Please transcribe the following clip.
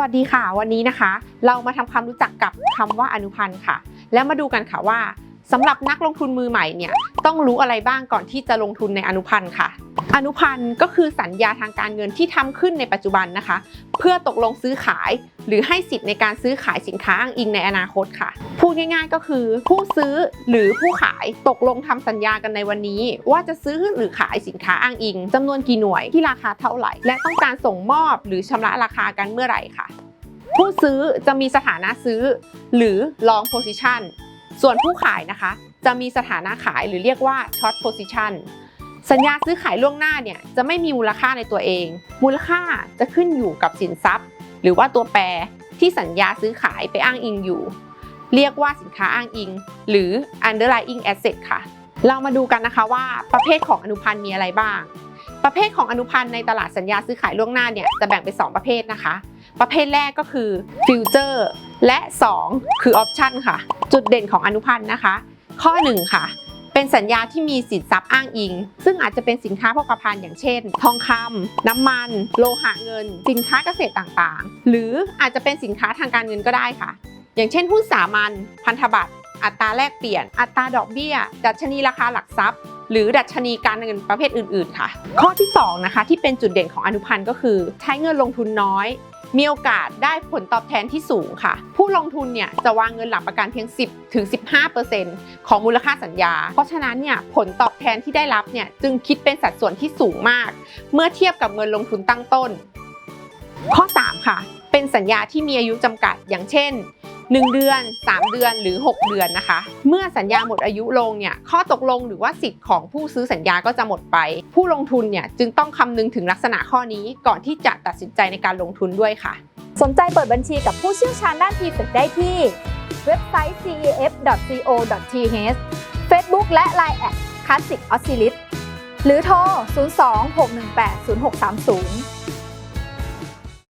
วัสดีค่ะ วันนี้นะคะ เรามาทำความรู้จักกับคำว่าอนุพันธ์ค่ะ แล้วมาดูกันค่ะว่า สำหรับนักลงทุนมือใหม่เนี่ยต้องรู้อะไรบ้างก่อนที่จะลงทุนในอนุพันธ์ค่ะ อนุพันธ์ก็คือสัญญาทางการเงินที่ทำขึ้นในปัจจุบันนะคะ เพื่อตกลงซื้อขาย หรือให้สิทธิ์ในการซื้อขายสินค้าอ้างอิงในอนาคตค่ะ พูดง่ายๆก็คือ ผู้ซื้อหรือผู้ขายตกลงทำสัญญากันในวันนี้ ว่าจะซื้อหรือขายสินค้าอ้างอิงจำนวนกี่หน่วยที่ราคาเท่าไหร่ และต้องการส่งมอบหรือชำระราคากันเมื่อไหร่ค่ะ ผู้ซื้อจะมีสถานะซื้อ หรือ long position ส่วนผู้ขายนะคะ จะมีสถานะขายหรือเรียกว่า short position สัญญาซื้อขายล่วงหน้าเนี่ยจะไม่มีมูลค่าในตัวเอง มูลค่าจะขึ้นอยู่กับสินทรัพย์ หรือว่าตัวแปรที่สัญญาซื้อขายไปอ้างอิงอยู่ เรียกว่าสินค้าอ้างอิง หรือ underlying asset ค่ะ เรามาดูกันนะคะว่าประเภทของอนุพันธ์มีอะไรบ้าง ประเภทของอนุพันธ์ในตลาดสัญญาซื้อขายล่วงหน้าเนี่ยจะแบ่งเป็น2ประเภทนะคะ ประเภทแรกก็คือฟิวเจอร์และ 2 คือออปชันค่ะ จุดเด่นของอนุพันธ์นะคะ ข้อ 1 ค่ะ เป็นสัญญาที่มีสินทรัพย์อ้างอิง ซึ่งอาจจะเป็นสินค้าโภคภัณฑ์อย่างเช่น ทองคำน้ำมัน โลหะเงิน สินค้าเกษตรต่างๆ หรืออาจจะเป็นสินค้าทางการเงินก็ได้ค่ะ อย่างเช่นหุ้นสามัญพันธบัตรอัตราแลกเปลี่ยน อัตราดอกเบี้ย ดัชนีราคาหลักทรัพย์ หรือดัชนีการเงินประเภทอื่น ๆ ค่ะ ข้อที่ 2 นะคะ ที่เป็นจุดเด่นของอนุพันธ์ก็คือ ใช้เงินลงทุนน้อย มีโอกาสได้ผลตอบแทนที่สูงค่ะ ผู้ลงทุนเนี่ยจะวางเงินหลักประกันเพียง 10ถึง15%ของมูลค่าสัญญา เพราะฉะนั้นเนี่ยผลตอบแทนที่ได้รับเนี่ยจึงคิดเป็นสัดส่วนที่สูงมาก เมื่อเทียบกับเงินลงทุนตั้งต้น ข้อ 3 ค่ะ เป็นสัญญาที่มีอายุจำกัดอย่างเช่น 1 เดือน 3 เดือนหรือ 6 เดือนนะคะ เมื่อสัญญาหมดอายุลงเนี่ยข้อตกลงหรือว่าสิทธิ์ของผู้ซื้อสัญญาก็จะหมดไป ผู้ลงทุนเนี่ยจึงต้องคำนึงถึงลักษณะข้อนี้ก่อนที่จะตัดสินใจในการลงทุนด้วยค่ะ สนใจเปิดบัญชีกับผู้เชี่ยวชาญด้าน t ได้ที่ เว็บไซต์ cef.co.th Facebook และ Line แอด Classic Oscillist หรือโทร 02 618 0630